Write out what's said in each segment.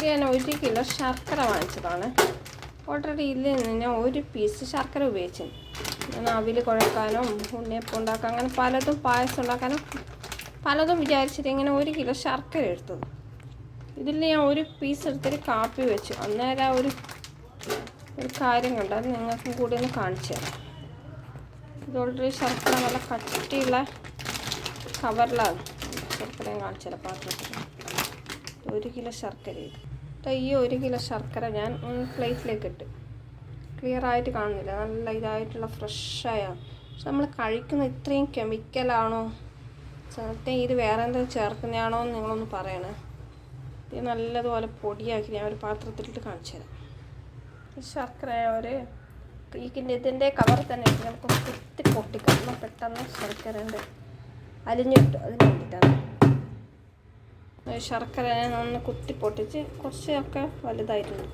ഇത് ഞാൻ ഒരു കിലോ ശർക്കര വാങ്ങിച്ചതാണ്. ഓൾറെഡി ഇതിൽ നിന്ന് ഞാൻ ഒരു പീസ് ശർക്കര ഉപയോഗിച്ചു ഞാൻ അവിൽ കുഴക്കാനും ഉണ്ണിയപ്പം ഉണ്ടാക്കാൻ അങ്ങനെ പലതും പായസം ഉണ്ടാക്കാനും പലതും വിചാരിച്ചിട്ട് ഇങ്ങനെ ഒരു കിലോ ശർക്കര എടുത്തത് ഇതിൽ ഞാൻ ഒരു പീസ് എടുത്തിട്ട് കാപ്പി വെച്ചു. അന്നേരം ആ ഒരു ഒരു കാര്യം കണ്ടു അത് നിങ്ങൾക്കും കൂടി ഒന്ന് കാണിച്ചു തരാം. ഇത് ഓൾറെഡി ശർക്കര നല്ല കട്ടിയുള്ള കവറിലാണ് ശർക്കരയും കാണിച്ചു തരാം പാത്രത്തിൽ. ഒരു കിലോ ശർക്കര ഈ ഒരു കിലോ ശർക്കര ഞാൻ പ്ലേറ്റിലേക്ക് ഇട്ട്. ക്ലിയർ ആയിട്ട് കാണുന്നില്ല. നല്ല ഇതായിട്ടുള്ള ഫ്രഷായ പക്ഷെ നമ്മൾ കഴിക്കുന്ന ഇത്രയും കെമിക്കലാണോ സത്യം ഇത് വേറെ എന്തെങ്കിലും ചേർക്കുന്നതാണോ എന്ന് നിങ്ങളൊന്ന് പറയണേ. ഇത് നല്ലതുപോലെ പൊടിയാക്കി ഞാൻ ഒരു പാത്രത്തിലിട്ട് കാണിച്ചു തരാം. ഈ ശർക്കര ഒരു ഇതിന്റെ ഇതിന്റെ കവർ തന്നെ ഇട്ട് നമുക്ക് കുത്തി പൊട്ടിക്കാം. പെട്ടെന്ന് ശർക്കരന്റെ അലിഞ്ഞിട്ട് അതിന് വേണ്ടിയിട്ടാണ് ശർക്കര ഒന്ന് കുത്തി പൊട്ടിച്ച് കുറച്ചൊക്കെ വലുതായിരുന്നു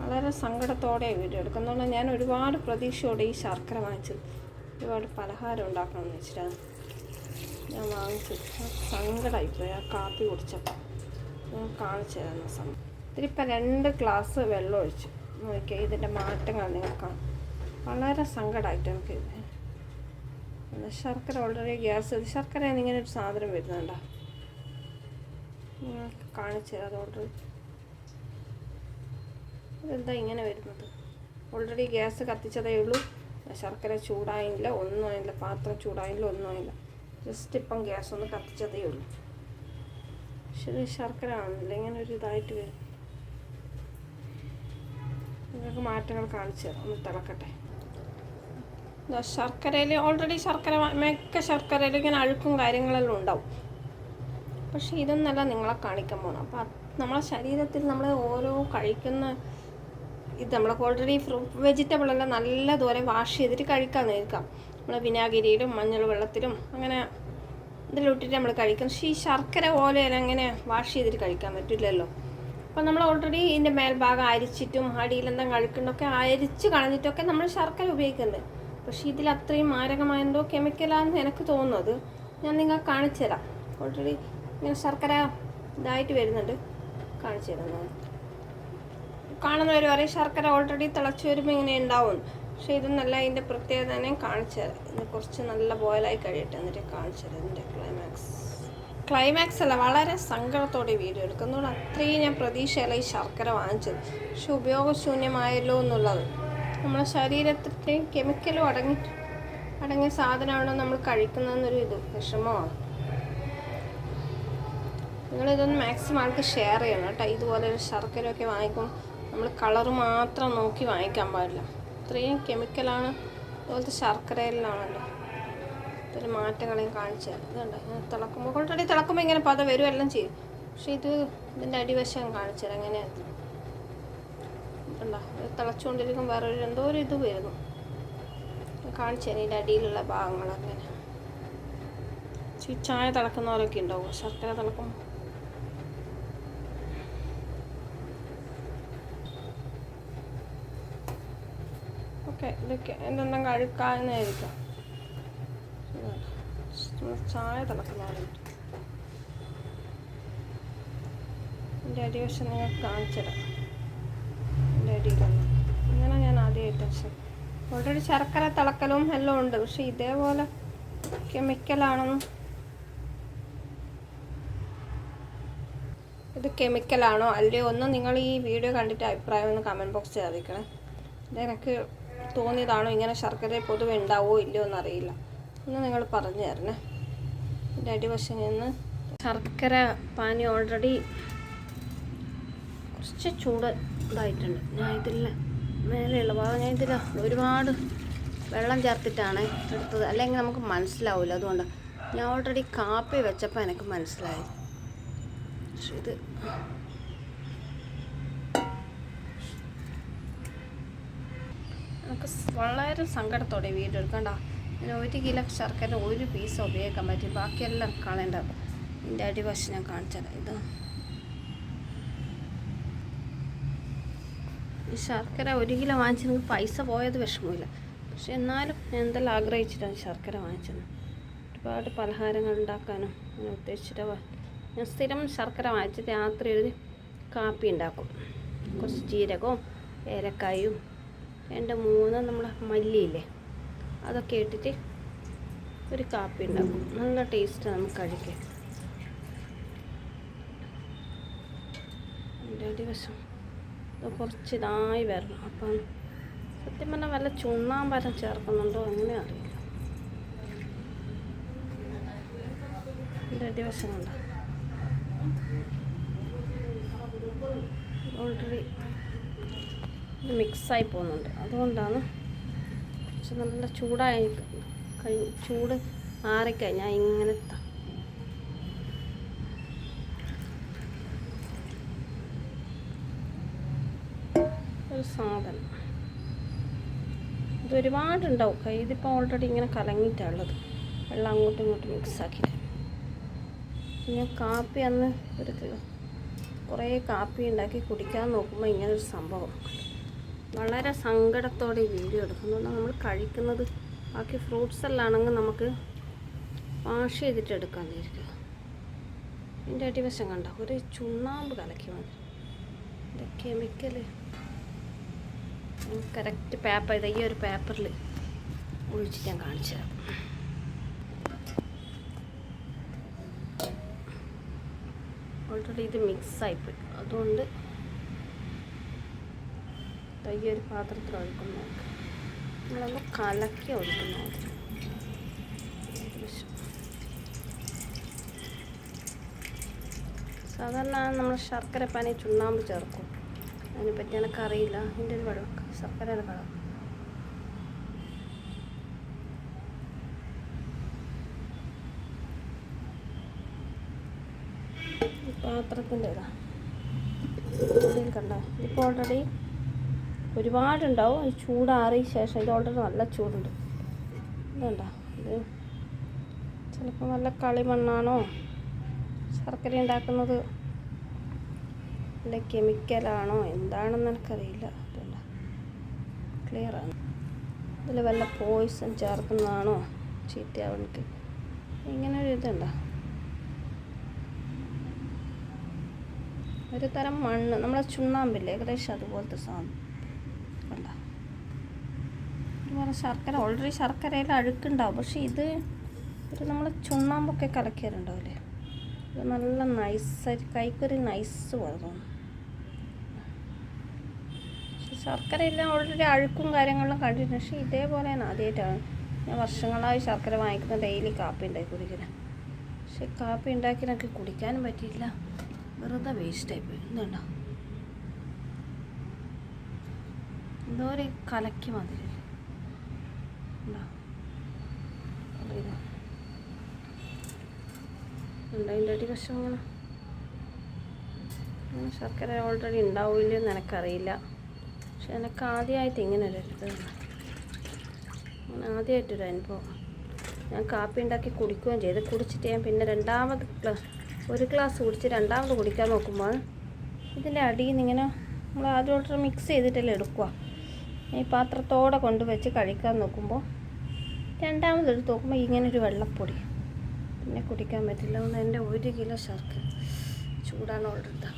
വളരെ സങ്കടത്തോടെ വീഡിയോ എടുക്കുന്നതുകൊണ്ട് ഞാൻ ഒരുപാട് പ്രതീക്ഷയോടെ ഈ ശർക്കര വാങ്ങിച്ചത് ഒരുപാട് പലഹാരം ഉണ്ടാക്കണമെന്ന് വെച്ചിട്ടാണ് ഞാൻ വാങ്ങിച്ചത് സങ്കടമായിപ്പോയി ആ കാപ്പി കുടിച്ചപ്പോൾ ഞാൻ കാണിച്ചു തരുന്ന സമയം. ഇതിലിപ്പോൾ രണ്ട് ഗ്ലാസ് വെള്ളം ഒഴിച്ചു. നോക്കിയാൽ ഇതിന്റെ മാറ്റങ്ങൾ നിങ്ങൾക്ക് വളരെ സങ്കടമായിട്ട് എനിക്ക് ശർക്കര ഓൾറെഡി ഗ്യാസ് ശർക്കര ഇങ്ങനെ ഒരു സാധനം വരുന്നുണ്ടോ? കാണിച്ചു അതുകൊണ്ട് ഇതെന്താ ഇങ്ങനെ വരുന്നത്? ഓൾറെഡി ഗ്യാസ് കത്തിച്ചതേ ഉള്ളൂ. ശർക്കര ചൂടായില്ല ഒന്നും ആയില്ല പാത്രം ചൂടായില്ല ഒന്നും ആയില്ല. ജസ്റ്റ് ഇപ്പം ഗ്യാസ് ഒന്ന് കത്തിച്ചതേ ഉള്ളൂ. പക്ഷെ ശർക്കര ആണല്ലോ ഇങ്ങനെ ഒരു ഇതായിട്ട് വരും. നിങ്ങൾക്ക് മാറ്റങ്ങൾ കാണിച്ചു തരാം. ഒന്ന് തിളക്കട്ടെ. ശർക്കരയിൽ ഓൾറെഡി ശർക്കര മിക്ക ശർക്കരയിൽ ഇങ്ങനെ അഴുക്കും കാര്യങ്ങളെല്ലാം ഉണ്ടാവും. പക്ഷെ ഇതൊന്നല്ല നിങ്ങളെ കാണിക്കാൻ പോകണം അപ്പോൾ നമ്മളെ ശരീരത്തിൽ നമ്മൾ ഓരോ കഴിക്കുന്ന ഇത് നമ്മൾ ഓൾറെഡി ഫ്രൂട്ട് വെജിറ്റബിൾ എല്ലാം നല്ലതുപോലെ വാഷ് ചെയ്തിട്ട് കഴിക്കാൻ നിൽക്കാം നമ്മൾ വിനാഗിരിയിലും മഞ്ഞൾ വെള്ളത്തിലും അങ്ങനെ ഇതിലിട്ടിട്ട് നമ്മൾ കഴിക്കും പക്ഷേ ഈ ശർക്കര പോലെ അങ്ങനെ വാഷ് ചെയ്തിട്ട് കഴിക്കാൻ പറ്റില്ലല്ലോ. അപ്പോൾ നമ്മൾ ഓൾറെഡി ഇതിന്റെ മേൽഭാഗം അരിച്ചിട്ടും അടിയിലെന്തെങ്കിലും കഴുക്കുണ്ടൊക്കെ അരിച്ച് കളഞ്ഞിട്ടൊക്കെ നമ്മൾ ശർക്കര ഉപയോഗിക്കുന്നത് പക്ഷേ ഇതിൽ അത്രയും മാരകമായ എന്തോ കെമിക്കലാണെന്ന് എനിക്ക് തോന്നുന്നത് ഞാൻ നിങ്ങൾ കാണിച്ചു തരാം ഓൾറെഡി ഇങ്ങനെ ശർക്കര ഇതായിട്ട് വരുന്നുണ്ട്. കാണിച്ചു തരുന്നത് കാണുന്നവർ പറയും ശർക്കര ഓൾറെഡി തിളച്ചു വരുമ്പോൾ ഇങ്ങനെ ഉണ്ടാവും. പക്ഷേ ഇതൊന്നല്ല ഇതിന്റെ പ്രത്യേകത തന്നെ കാണിച്ചു തരാം. ഇത് കുറച്ച് നല്ല ബോയിലായി കഴിയട്ടെ എന്നിട്ട് കാണിച്ചു തരാം ഇതിന്റെ ക്ലൈമാക്സ് ക്ലൈമാക്സ് അല്ല വളരെ സങ്കടത്തോടെ വീഡിയോ എടുക്കുന്നതുകൊണ്ട് അത്രയും ഞാൻ പ്രതീക്ഷയല്ല ഈ ശർക്കര വാങ്ങിച്ചത്. പക്ഷെ ഉപയോഗശൂന്യമായല്ലോ എന്നുള്ളത്. നമ്മുടെ ശരീരത്തിന്റെയും കെമിക്കലും അടങ്ങി അടങ്ങിയ സാധനമാണോ നമ്മൾ കഴിക്കുന്നതെന്നൊരു ഇത് വിഷമമാണ്. നിങ്ങളിതൊന്ന് മാക്സിമം ആൾക്ക് ഷെയർ ചെയ്യണം കേട്ടോ. ഇതുപോലെ ഒരു ശർക്കരയൊക്കെ വാങ്ങിക്കും. നമ്മൾ കളർ മാത്രം നോക്കി വാങ്ങിക്കാൻ പാടില്ല. ഇത്രയും കെമിക്കലാണ് അതുപോലത്തെ ശർക്കരയിലാണല്ലോ ഇതൊരു മാറ്റങ്ങളെയും കാണിച്ചു ഇതുണ്ട്. ഇങ്ങനെ തിളക്കുമ്പോൾ ഓൾറെഡി തിളക്കുമ്പോൾ ഇങ്ങനെ പത വരുമെല്ലാം ചെയ്യും. പക്ഷേ ഇത് ഇതിന്റെ അടിവശം കാണിച്ചു തരാം. എങ്ങനെയാണ് ഉണ്ടോ? ഇത് തിളച്ചുകൊണ്ടിരിക്കും വേറൊരു എന്തോ ഒരു ഇത് വരുന്നു. കാണിച്ചു തരാം. ഇതിന്റെ അടിയിലുള്ള ഭാഗങ്ങളങ്ങനെ ചായ തിളക്കുന്നവരൊക്കെ ഉണ്ടാവും ശർക്കര തിളക്കും ഓക്കെ ഇതൊക്കെ എന്തെന്നും കഴുക്കാന്നായിരിക്കാം ചായ തിളക്കുന്നതാണ് എന്റെ അടിവശം നിങ്ങൾക്ക് കാണിച്ചിടാം എന്റെ അടിയിലൊന്നും ഇങ്ങനെ ഞാൻ ആദ്യമായിട്ട് പക്ഷേ ഓൾറെഡി ശർക്കര തിളക്കലും എല്ലാം ഉണ്ട്. പക്ഷെ ഇതേപോലെ കെമിക്കലാണെന്ന് ഇത് കെമിക്കലാണോ? അല്ലയോ? ഒന്ന് നിങ്ങൾ ഈ വീഡിയോ കണ്ടിട്ട് അഭിപ്രായം ഒന്ന് കമന്റ് ബോക്സിൽ അറിയിക്കണേ. എനിക്ക് തോന്നിയതാണോ? ഇങ്ങനെ ശർക്കര പൊതുവെ ഉണ്ടാവോ? ഇല്ലയോ എന്നറിയില്ല. ഒന്ന് നിങ്ങൾ പറഞ്ഞു തരണേ. എന്റെ അടിവശം നിന്ന് ശർക്കര പാനി ഓൾറെഡി കുറച്ച് ചൂട് ഇതായിട്ടുണ്ട്. ഞാൻ ഇതിൽ മേലെയുള്ള ഭാഗം ഞാൻ ഇതിൽ ഒരുപാട് വെള്ളം ചേർത്തിട്ടാണ് എടുത്തത്. അല്ലെങ്കിൽ നമുക്ക് മനസ്സിലാവില്ല. അതുകൊണ്ട് ഞാൻ ഓൾറെഡി കാപ്പി വെച്ചപ്പോൾ എനിക്ക് മനസ്സിലായി. പക്ഷെ ഇത് നമുക്ക് വളരെ സങ്കടത്തോടെ വീഡിയോ എടുക്കണ്ട ഞാൻ ഒരു കിലോ ശർക്കര ഒരു പീസ് ഉപയോഗിക്കാൻ പറ്റും ബാക്കിയെല്ലാം കളയേണ്ട. ഇതിന്റെ അടിവശം ഞാൻ കാണിച്ചത് ഇത് ഈ ശർക്കര ഒരു കിലോ വാങ്ങിച്ചെങ്കിൽ പൈസ പോയത് വിഷമമില്ല. പക്ഷെ എന്നാലും ഞാൻ എന്തെല്ലാം ആഗ്രഹിച്ചിട്ടാണ് ശർക്കര വാങ്ങിച്ചത്. ഒരുപാട് പലഹാരങ്ങൾ ഉണ്ടാക്കാനും ഞാൻ ഉദ്ദേശിച്ചിട്ട് ഞാൻ സ്ഥിരം ശർക്കര വാങ്ങിച്ചിട്ട് രാത്രി ഒരു കാപ്പി ഉണ്ടാക്കും. കുറച്ച് ജീരകവും ഏലക്കായും രണ്ട് മൂന്ന് നമ്മളെ മല്ലിയില്ലേ അതൊക്കെ ഇട്ടിട്ട് ഒരു കാപ്പി ഉണ്ടാക്കും. നല്ല ടേസ്റ്റ് നമുക്ക് കഴിക്കാം ദിവസം കുറച്ച് ഇതായി വരണം. അപ്പം സത്യം പറഞ്ഞാൽ വല്ല ചുണ്ണാമ്പരം ചേർക്കുന്നുണ്ടോ അങ്ങനെ അറിയില്ല. എന്റെ അടിവശം കണ്ടോ? ഓൾറെഡി മിക്സായി പോകുന്നുണ്ട്. അതുകൊണ്ടാണ് കുറച്ച് നല്ല ചൂടായി കഴി ചൂട് മാറിക്കഴിഞ്ഞാൽ ഇങ്ങനെ ഒരു സാധനം. ഇത് ഒരുപാടുണ്ടാവും. കൈ ഇതിപ്പോൾ ഓൾറെഡി ഇങ്ങനെ കലങ്ങിയിട്ടുള്ളത് വെള്ളം അങ്ങോട്ടും ഇങ്ങോട്ടും മിക്സ് പിന്നെ കാപ്പി അന്ന് ഒരു കുറേ കാപ്പി ഉണ്ടാക്കി കുടിക്കാൻ നോക്കുമ്പോൾ ഇങ്ങനൊരു സംഭവം. വളരെ സങ്കടത്തോടെ ഈ വീഡിയോ എടുക്കുന്നുണ്ട് നമ്മൾ കഴിക്കുന്നത് ബാക്കി ഫ്രൂട്ട്സ് എല്ലാം ആണെങ്കിൽ നമുക്ക് വാഷ് ചെയ്തിട്ട് എടുക്കാൻ ഇരിക്കുക ഇതിന്റെ അടിവശം കണ്ട? ഒരു ചുണ്ണാമ്പ് കലക്കി ഇത് കെമിക്കൽ കറക്റ്റ് പേപ്പർ ഇത് ഈ ഒരു പേപ്പറിൽ ഒഴിച്ച് ഞാൻ കാണിച്ചു തരാം. ഓൾറെഡി ഇത് മിക്സായിപ്പോയി അതുകൊണ്ട് ഈ ഒരു പാത്രത്തിൽ ഒഴിക്കും നോക്ക് നമ്മളൊന്ന് കലക്കി ഒഴിക്കും നോക്ക് സാധാരണ നമ്മൾ ശർക്കര പാനി ചുണ്ണാമ്പ് ചേർക്കും. അതിനെപ്പറ്റി എനിക്കറിയില്ല. അതിന്റെ ഒരു വെള്ളം ശർക്കരയുടെ പാത്രത്തിന്റെ ഇതാ. കണ്ടോ? ഇപ്പോൾ ഓൾറെഡി ഒരുപാടുണ്ടാവും. ഈ ചൂടാറിയ ശേഷം ഇത് ഓൾറെഡി നല്ല ചൂടുണ്ട്. ഇതുണ്ട? ഇത് ചിലപ്പോൾ നല്ല കളിമണ്ണാണോ ശർക്കര ഉണ്ടാക്കുന്നത് അല്ല കെമിക്കലാണോ? എന്താണെന്ന് എനിക്കറിയില്ല. ഇതുണ്ടോ? ക്ലിയറാണ് ഇതിൽ വല്ല പോയിസൺ ചേർക്കുന്നതാണോ? ചീത്തയാവണിക്ക്. ഇങ്ങനെ ഒരു ഇതുണ്ടോ? ഒരു തരം മണ്ണ്. നമ്മളെ ചുണ്ണാമ്പില്ലേ? ഏകദേശം അതുപോലത്തെ സാധനം കണ്ട ഇതുപോലെ ശർക്കര. ഓൾറെഡി ശർക്കരയിൽ അഴുക്കുണ്ടാവും. പക്ഷേ ഇത് ഒരു നമ്മൾ ചുണ്ണാമ്പൊക്കെ കലക്കിയാലുണ്ടാവില്ലേ ഇത് നല്ല നൈസായിട്ട് കൈക്കൊരു നൈസ് പോലെ തോന്നും പക്ഷെ ഓൾറെഡി അഴുക്കും കാര്യങ്ങളും കണ്ടിട്ടുണ്ട്. പക്ഷെ ഇതേപോലെയാണ് ആദ്യമായിട്ടാണ് ഞാൻ വർഷങ്ങളായി ശർക്കര വാങ്ങിക്കുന്ന ഡെയിലി കാപ്പി ഉണ്ടാക്കി കുടിക്കുന്നത് പക്ഷെ കാപ്പി ഉണ്ടാക്കി കുടിക്കാനും പറ്റിയില്ല. വെറുതെ വേസ്റ്റായി പോയി. എന്തുണ്ടോ എന്തോ ഒരു കലക്കി മാതിരി ഉണ്ടോ അറിയില്ല ഉണ്ട്. അതിന്റെ അടി വശം ഇങ്ങനെ ശർക്കര ഓൾറെഡി ഉണ്ടാവില്ല എന്ന് എനിക്കറിയില്ല. പക്ഷെ എനിക്ക് ആദ്യമായിട്ട് ഇങ്ങനെ ഒരു ഇത് അങ്ങനെ ആദ്യമായിട്ടൊരു അനുഭവം. ഞാൻ കാപ്പി ഉണ്ടാക്കി കുടിക്കുകയും ചെയ്ത്. കുടിച്ചിട്ട് ഞാൻ പിന്നെ രണ്ടാമത് ഒരു ഗ്ലാസ് കുടിച്ച് രണ്ടാമത് കുടിക്കാൻ നോക്കുമ്പോൾ ഇതിന്റെ അടിയിൽ നിന്ന് ഇങ്ങനെ നമ്മൾ ആദ്യം ഓർഡർ മിക്സ് ചെയ്തിട്ടല്ലേ എടുക്കുക ഈ പാത്രത്തോടെ കൊണ്ടുവച്ച് കഴിക്കാൻ നോക്കുമ്പോൾ രണ്ടാമത് എടുത്ത് നോക്കുമ്പോൾ ഇങ്ങനൊരു വെള്ളപ്പൊടി. പിന്നെ കുടിക്കാൻ പറ്റില്ല. അതുകൊണ്ട് എന്റെ ഒരു കിലോ ശർക്കര ചൂടാണ് ഓർഡർ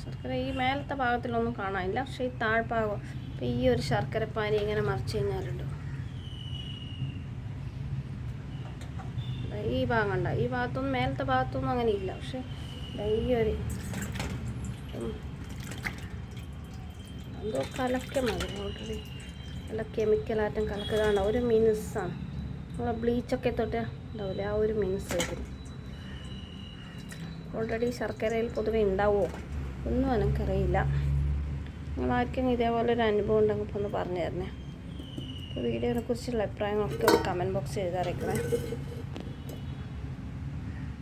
ശർക്കര ഈ മേലത്തെ ഭാഗത്തിലൊന്നും കാണാനില്ല. പക്ഷേ ഈ താഴ്ഭാഗം ഇപ്പം ഈ ഒരു ശർക്കര പാനി ഇങ്ങനെ മറിച്ച് കഴിഞ്ഞാലുണ്ട്. ഈ ഭാഗം ഉണ്ടോ ഈ ഭാഗത്തൊന്നും മേലത്തെ ഭാഗത്തൊന്നും അങ്ങനെ ഇല്ല. പക്ഷേ ഈ ഒരു എന്തോ കലക്കമാണ് ഓൾറെഡി നല്ല കെമിക്കലായിട്ടും കലക്കതാണ് ഒരു മിനുസാണ് നമ്മളെ ബ്ലീച്ചൊക്കെ തൊട്ട് ഉണ്ടാവില്ലേ ആ ഒരു മീൻസ് വരും ഓൾറെഡി ശർക്കരയിൽ പൊതുവെ ഉണ്ടാവുമോ ഒന്നും എനിക്കറിയില്ല നിങ്ങളാർക്കും ഇതേപോലെ ഒരു അനുഭവം ഉണ്ടെങ്കിൽ ഇപ്പോൾ ഒന്ന് പറഞ്ഞു തരണേ. അപ്പോൾ വീഡിയോനെ കുറിച്ചുള്ള അഭിപ്രായങ്ങളൊക്കെ ഒന്ന് കമന്റ് ബോക്സിൽ എഴുതാറിയിക്കണേ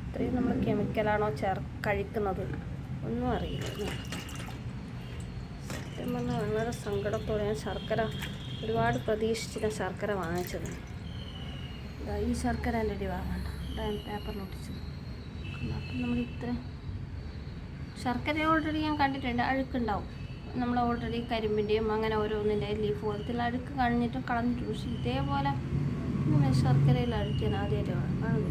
ഇത്രയും നമ്മൾ കെമിക്കലാണോ ചേർ കഴിക്കുന്നത്? ഒന്നും അറിയില്ല. സത്യം പറഞ്ഞാൽ വളരെ സങ്കടത്തോടെ ഞാൻ ശർക്കര ഒരുപാട് പ്രതീക്ഷിച്ചിട്ട് ശർക്കര വാങ്ങിച്ചത്. ഈ ശർക്കര എന്റെ അടി വാങ്ങണ്ട പേപ്പറിൽ ഒട്ടിച്ചത്. അപ്പം നമ്മൾ ഇത്ര ശർക്കര ഓൾറെഡി ഞാൻ കണ്ടിട്ടുണ്ട് അഴുക്കുണ്ടാവും. നമ്മൾ ഓൾറെഡി കരിമ്പിന്റെയും അങ്ങനെ ഓരോന്നിന്റെ ലീഫ് പോലത്തെ അഴുക്ക് കളഞ്ഞിട്ട് കളഞ്ഞിട്ടുണ്ട് പക്ഷേ ഇതേപോലെ ഇങ്ങനെ ശർക്കരയിൽ അഴുക്കാൻ ആദ്യമായിട്ട് കാണുന്നു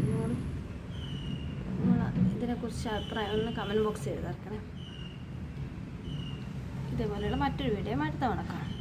നിങ്ങൾ ഇതിനെക്കുറിച്ച് അഭിപ്രായം ഒന്ന് കമന്റ് ബോക്സ് ചെയ്ത് ഇറക്കണേ ഇതേപോലെയുള്ള മറ്റൊരു വീഡിയോ അടുത്ത തവണ കാണാം.